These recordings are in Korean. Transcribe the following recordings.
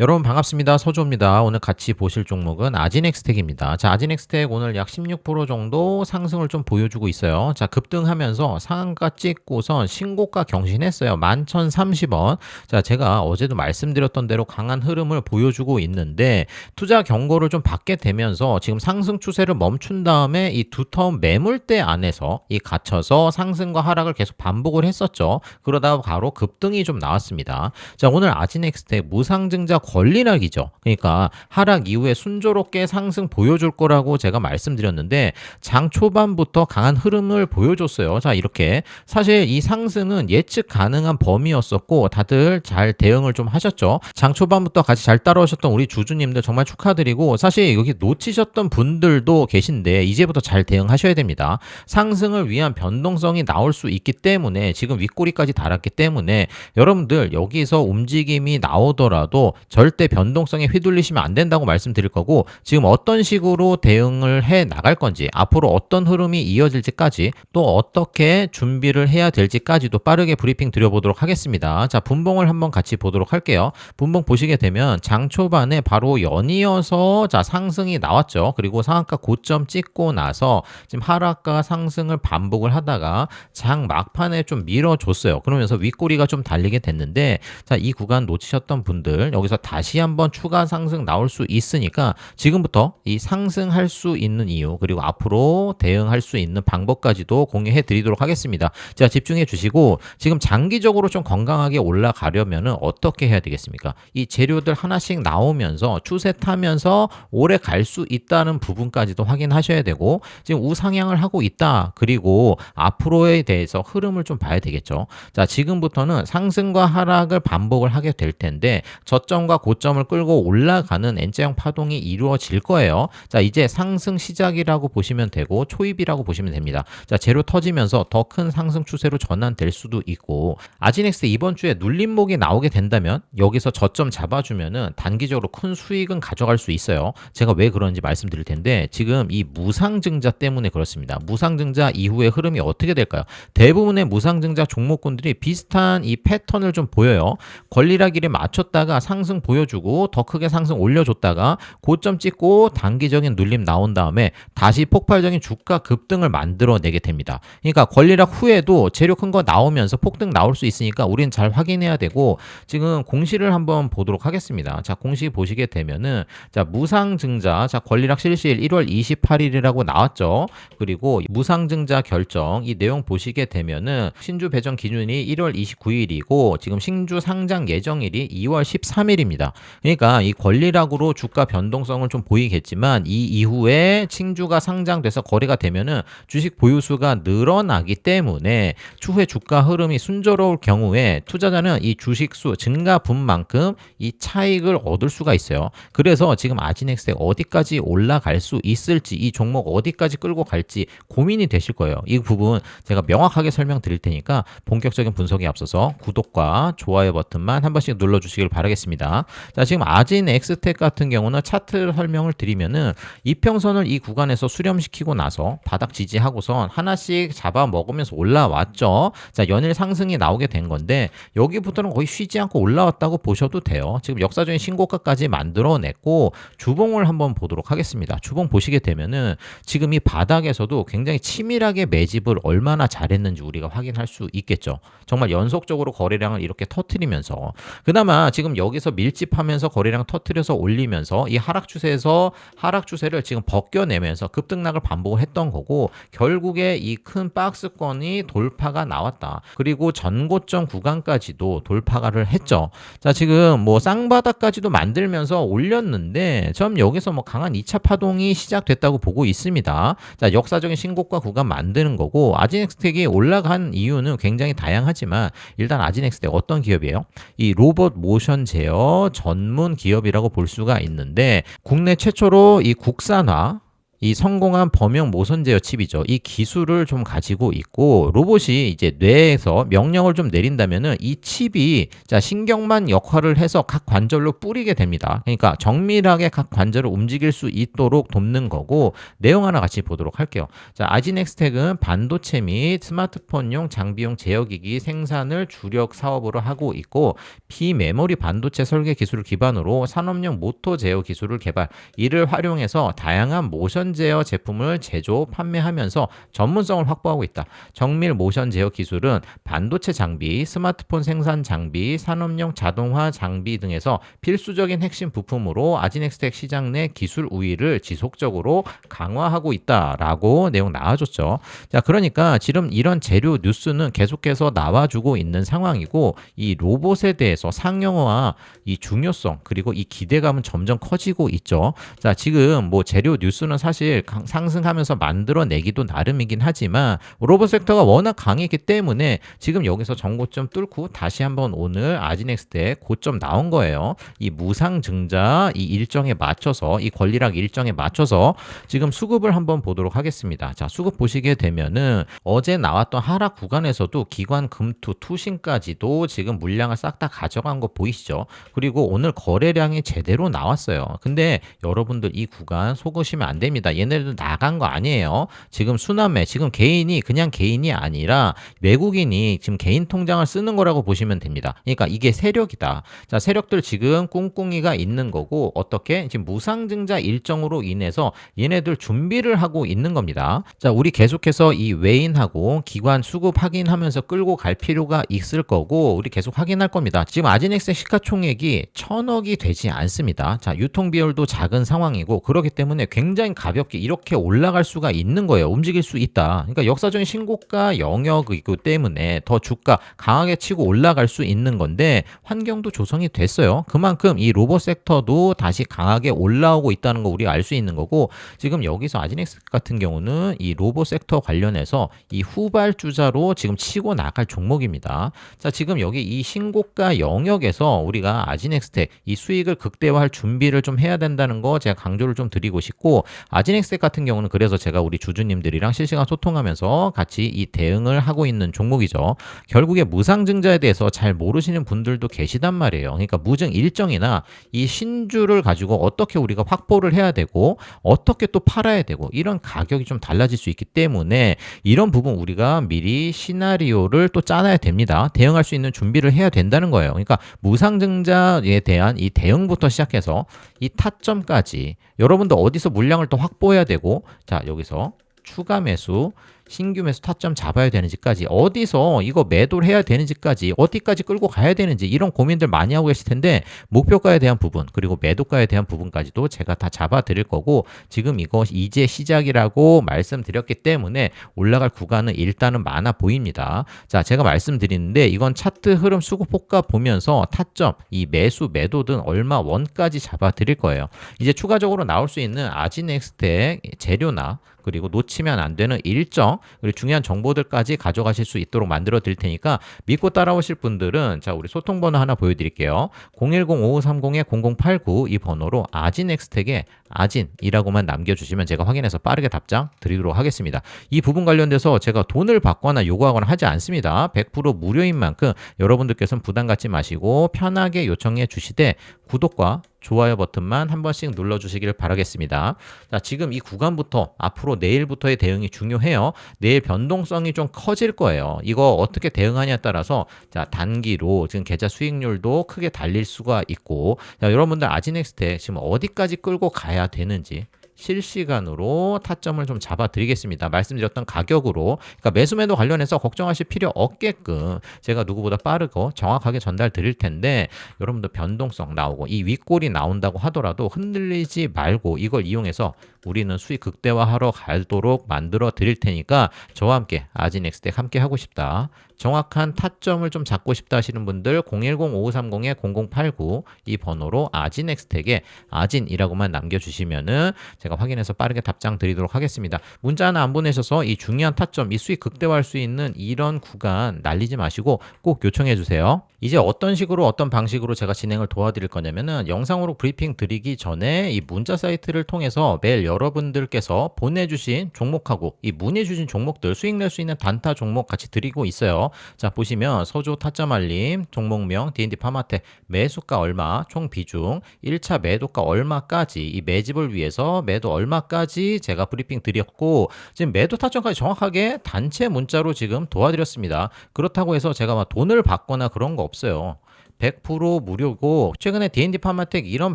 여러분 반갑습니다. 서주입니다. 오늘 같이 보실 종목은 아진엑스텍입니다. 자, 아진엑스텍 오늘 약 16% 정도 상승을 좀 보여주고 있어요. 자, 급등하면서 상한가 찍고선 신고가 경신했어요. 11,030원. 자, 제가 어제도 말씀드렸던 대로 강한 흐름을 보여주고 있는데 투자 경고를 좀 받게 되면서 지금 상승 추세를 멈춘 다음에 이 두터운 매물대 안에서 이 갇혀서 상승과 하락을 계속 반복을 했었죠. 그러다가 바로 급등이 좀 나왔습니다. 자, 오늘 아진엑스텍 무상증자 권리락이죠. 그러니까 하락 이후에 순조롭게 상승 보여줄 거라고 제가 말씀드렸는데 장 초반부터 강한 흐름을 보여줬어요. 자, 이렇게 사실 이 상승은 예측 가능한 범위였었고 다들 잘 대응을 좀 하셨죠. 장 초반부터 같이 잘 따라오셨던 우리 주주님들 정말 축하드리고 사실 여기 놓치셨던 분들도 계신데 이제부터 잘 대응하셔야 됩니다. 상승을 위한 변동성이 나올 수 있기 때문에 지금 윗꼬리까지 달았기 때문에 여러분들 여기서 움직임이 나오더라도 절대 변동성에 휘둘리시면 안 된다고 말씀드릴 거고 지금 어떤 식으로 대응을 해 나갈 건지 앞으로 어떤 흐름이 이어질지까지 또 어떻게 준비를 해야 될지까지도 빠르게 브리핑 드려보도록 하겠습니다. 자 분봉을 한번 같이 보도록 할게요. 분봉 보시게 되면 장 초반에 바로 연이어서 자 상승이 나왔죠. 그리고 상한가 고점 찍고 나서 지금 하락과 상승을 반복을 하다가 장 막판에 좀 밀어줬어요. 그러면서 윗꼬리가 좀 달리게 됐는데 자 이 구간 놓치셨던 분들 여기서 다시 한번 추가 상승 나올 수 있으니까 지금부터 이 상승할 수 있는 이유 그리고 앞으로 대응할 수 있는 방법까지도 공유해 드리도록 하겠습니다. 자, 집중해 주시고 지금 장기적으로 좀 건강하게 올라가려면은 어떻게 해야 되겠습니까? 이 재료들 하나씩 나오면서 추세 타면서 오래 갈 수 있다는 부분까지도 확인하셔야 되고 지금 우상향을 하고 있다. 그리고 앞으로에 대해서 흐름을 좀 봐야 되겠죠. 자, 지금부터는 상승과 하락을 반복을 하게 될 텐데 저점과 고점을 끌고 올라가는 N자형 파동이 이루어질 거예요. 자, 이제 상승 시작이라고 보시면 되고 초입이라고 보시면 됩니다. 자, 제로 터지면서 더 큰 상승 추세로 전환될 수도 있고 아지넥스 이번 주에 눌림목이 나오게 된다면 여기서 저점 잡아주면은 단기적으로 큰 수익은 가져갈 수 있어요. 제가 왜 그런지 말씀드릴 텐데 지금 이 무상증자 때문에 그렇습니다. 무상증자 이후의 흐름이 어떻게 될까요? 대부분의 무상증자 종목군들이 비슷한 이 패턴을 좀 보여요. 권리락일에 맞췄다가 상승 보여주고 더 크게 상승 올려줬다가 고점 찍고 단기적인 눌림 나온 다음에 다시 폭발적인 주가 급등을 만들어내게 됩니다. 그러니까 권리락 후에도 재료 큰 거 나오면서 폭등 나올 수 있으니까 우리는 잘 확인해야 되고 지금 공시를 한번 보도록 하겠습니다. 자 공시 보시게 되면은 자 무상증자 자 권리락 실시일 1월 28일이라고 나왔죠. 그리고 무상증자 결정 이 내용 보시게 되면은 신주 배정 기준이 1월 29일이고 지금 신주 상장 예정일이 2월 13일입니다. 그러니까 이 권리락으로 주가 변동성을 좀 보이겠지만 이 이후에 신주가 상장돼서 거래가 되면은 주식 보유수가 늘어나기 때문에 추후에 주가 흐름이 순조로울 경우에 투자자는 이 주식수 증가분만큼 이 차익을 얻을 수가 있어요. 그래서 지금 아진엑스에 어디까지 올라갈 수 있을지 이 종목 어디까지 끌고 갈지 고민이 되실 거예요. 이 부분 제가 명확하게 설명드릴 테니까 본격적인 분석에 앞서서 구독과 좋아요 버튼만 한 번씩 눌러주시길 바라겠습니다. 자 지금 아진 엑스텍 같은 경우는 차트 설명을 드리면은 이평선을 이 구간에서 수렴시키고 나서 바닥 지지하고선 하나씩 잡아 먹으면서 올라왔죠. 자 연일 상승이 나오게 된 건데 여기부터는 거의 쉬지 않고 올라왔다고 보셔도 돼요. 지금 역사적인 신고가까지 만들어냈고 주봉을 한번 보도록 하겠습니다. 주봉 보시게 되면은 지금 이 바닥에서도 굉장히 치밀하게 매집을 얼마나 잘했는지 우리가 확인할 수 있겠죠. 정말 연속적으로 거래량을 이렇게 터트리면서 그나마 지금 여기서 밀 집하면서 거래량 터트려서 올리면서 이 하락 추세에서 하락 추세를 지금 벗겨내면서 급등락을 반복을 했던 거고 결국에 이 큰 박스권이 돌파가 나왔다. 그리고 전고점 구간까지도 돌파를 했죠. 자 지금 뭐 쌍바닥까지도 만들면서 올렸는데 전 여기서 뭐 강한 2차 파동이 시작됐다고 보고 있습니다. 자 역사적인 신고가 구간 만드는 거고 아진엑스텍이 올라간 이유는 굉장히 다양하지만 일단 아진엑스텍 어떤 기업이에요? 이 로봇 모션 제어 전문 기업이라고 볼 수가 있는데 국내 최초로 이 국산화 이 성공한 범용 모선 제어 칩이죠. 이 기술을 좀 가지고 있고 로봇이 이제 뇌에서 명령을 좀 내린다면은 이 칩이 자 신경만 역할을 해서 각 관절로 뿌리게 됩니다. 그러니까 정밀하게 각 관절을 움직일 수 있도록 돕는 거고 내용 하나 같이 보도록 할게요. 자 아지넥스텍은 반도체 및 스마트폰용 장비용 제어기기 생산을 주력 사업으로 하고 있고 비메모리 반도체 설계 기술을 기반으로 산업용 모터 제어 기술을 개발 이를 활용해서 다양한 모션 제어 제품을 제조 판매하면서 전문성을 확보하고 있다. 정밀 모션 제어 기술은 반도체 장비, 스마트폰 생산 장비, 산업용 자동화 장비 등에서 필수적인 핵심 부품으로 아지넥스텍 시장 내 기술 우위를 지속적으로 강화하고 있다라고 내용 나와줬죠. 자, 그러니까 지금 이런 재료 뉴스는 계속해서 나와주고 있는 상황이고 이 로봇에 대해서 상용화 이 중요성 그리고 이 기대감은 점점 커지고 있죠. 자, 지금 뭐 재료 뉴스는 사실 강- 상승하면서 만들어내기도 나름이긴 하지만 로봇 섹터가 워낙 강했기 때문에 지금 여기서 정고점 뚫고 다시 한번 오늘 아지넥스테 고점 나온 거예요. 이 무상 증자 이 일정에 맞춰서 이 권리락 일정에 맞춰서 지금 수급을 한번 보도록 하겠습니다. 자, 수급 보시게 되면은 어제 나왔던 하락 구간에서도 기관 금투 투신까지도 지금 물량을 싹 다 가져간 거 보이시죠? 그리고 오늘 거래량이 제대로 나왔어요. 근데 여러분들 이 구간 속으시면 안 됩니다. 얘네들 나간 거 아니에요. 지금 순환매, 지금 개인이 그냥 개인이 아니라 외국인이 지금 개인 통장을 쓰는 거라고 보시면 됩니다. 그러니까 이게 세력이다. 자, 세력들 지금 꿍꿍이가 있는 거고 어떻게 지금 무상증자 일정으로 인해서 얘네들 준비를 하고 있는 겁니다. 자, 우리 계속해서 이 외인하고 기관 수급 확인하면서 끌고 갈 필요가 있을 거고 우리 계속 확인할 겁니다. 지금 아지넥스의 시가총액이 천억이 되지 않습니다. 자, 유통 비율도 작은 상황이고 그렇기 때문에 굉장히 가 볍게 이렇게 올라갈 수가 있는 거예요. 움직일 수 있다. 그러니까 역사적인 신고가 영역이기 때문에 더 주가 강하게 치고 올라갈 수 있는 건데 환경도 조성이 됐어요. 그만큼 이 로봇 섹터도 다시 강하게 올라오고 있다는 거 우리가 알 수 있는 거고 지금 여기서 아지넥스 같은 경우는 이 로봇 섹터 관련해서 이 후발주자로 지금 치고 나갈 종목입니다. 자, 지금 여기 이 신고가 영역에서 우리가 아지넥스텍 이 수익을 극대화할 준비를 좀 해야 된다는 거 제가 강조를 좀 드리고 싶고 아 지넥스텍 같은 경우는 그래서 제가 우리 주주님들이랑 실시간 소통하면서 같이 이 대응을 하고 있는 종목이죠. 결국에 무상증자에 대해서 잘 모르시는 분들도 계시단 말이에요. 그러니까 무증 일정이나 이 신주를 가지고 어떻게 우리가 확보를 해야 되고 어떻게 또 팔아야 되고 이런 가격이 좀 달라질 수 있기 때문에 이런 부분 우리가 미리 시나리오를 또 짜놔야 됩니다. 대응할 수 있는 준비를 해야 된다는 거예요. 그러니까 무상증자에 대한 이 대응부터 시작해서 이 타점까지 여러분도 어디서 물량을 또 확보 해야 되고 자 여기서 추가 매수 신규 매수 타점 잡아야 되는지까지 어디서 이거 매도를 해야 되는지까지 어디까지 끌고 가야 되는지 이런 고민들 많이 하고 계실 텐데 목표가에 대한 부분 그리고 매도가에 대한 부분까지도 제가 다 잡아 드릴 거고 지금 이거 이제 시작이라고 말씀드렸기 때문에 올라갈 구간은 일단은 많아 보입니다. 자, 제가 말씀드리는데 이건 차트 흐름 수급 효과 보면서 타점 이 매수 매도든 얼마 원까지 잡아 드릴 거예요. 이제 추가적으로 나올 수 있는 아지넥스텍 재료나 그리고 놓치면 안 되는 일정 그리고 중요한 정보들까지 가져가실 수 있도록 만들어 드릴 테니까 믿고 따라오실 분들은 자 우리 소통 번호 하나 보여드릴게요. 010-5530-0089 이 번호로 아진엑스텍에 아진이라고만 남겨주시면 제가 확인해서 빠르게 답장 드리도록 하겠습니다. 이 부분 관련돼서 제가 돈을 받거나 요구하거나 하지 않습니다. 100% 무료인 만큼 여러분들께서는 부담 갖지 마시고 편하게 요청해 주시되 구독과 좋아요 버튼만 한 번씩 눌러주시길 바라겠습니다. 자, 지금 이 구간부터 앞으로 내일부터의 대응이 중요해요. 내일 변동성이 좀 커질 거예요. 이거 어떻게 대응하냐에 따라서 자, 단기로 지금 계좌 수익률도 크게 달릴 수가 있고 자, 여러분들 아지넥스텍 지금 어디까지 끌고 가야 되는지 실시간으로 타점을 좀 잡아 드리겠습니다. 말씀드렸던 가격으로 그러니까 매수 매도 관련해서 걱정하실 필요 없게끔 제가 누구보다 빠르고 정확하게 전달 드릴 텐데 여러분들 변동성 나오고 이 윗골이 나온다고 하더라도 흔들리지 말고 이걸 이용해서 우리는 수익 극대화하러 가도록 만들어 드릴 테니까 저와 함께 아지넥스텍 함께 하고 싶다. 정확한 타점을 좀 잡고 싶다 하시는 분들 010-5530-0089 이 번호로 아진엑스텍에 아진이라고만 남겨주시면은 제가 확인해서 빠르게 답장 드리도록 하겠습니다. 문자 하나 안 보내셔서 이 중요한 타점, 이 수익 극대화할 수 있는 이런 구간 날리지 마시고 꼭 요청해 주세요. 이제 어떤 식으로 어떤 방식으로 제가 진행을 도와드릴 거냐면은 영상으로 브리핑 드리기 전에 이 문자 사이트를 통해서 매일 여러분들께서 보내주신 종목하고 이 문의주신 종목들 수익 낼 수 있는 단타 종목 같이 드리고 있어요. 자 보시면 서조 타점 알림, 종목명, D&D 파마텍 매수가 얼마, 총 비중, 1차 매도가 얼마까지 이 매집을 위해서 매도 얼마까지 제가 브리핑 드렸고 지금 매도 타점까지 정확하게 단체 문자로 지금 도와드렸습니다. 그렇다고 해서 제가 막 돈을 받거나 그런 거 없어요. 100% 무료고 최근에 D&D 파마텍 이런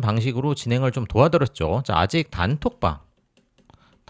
방식으로 진행을 좀 도와드렸죠. 자, 아직 단톡방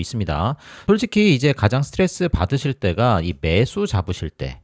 있습니다. 솔직히 이제 가장 스트레스 받으실 때가 이 매수 잡으실 때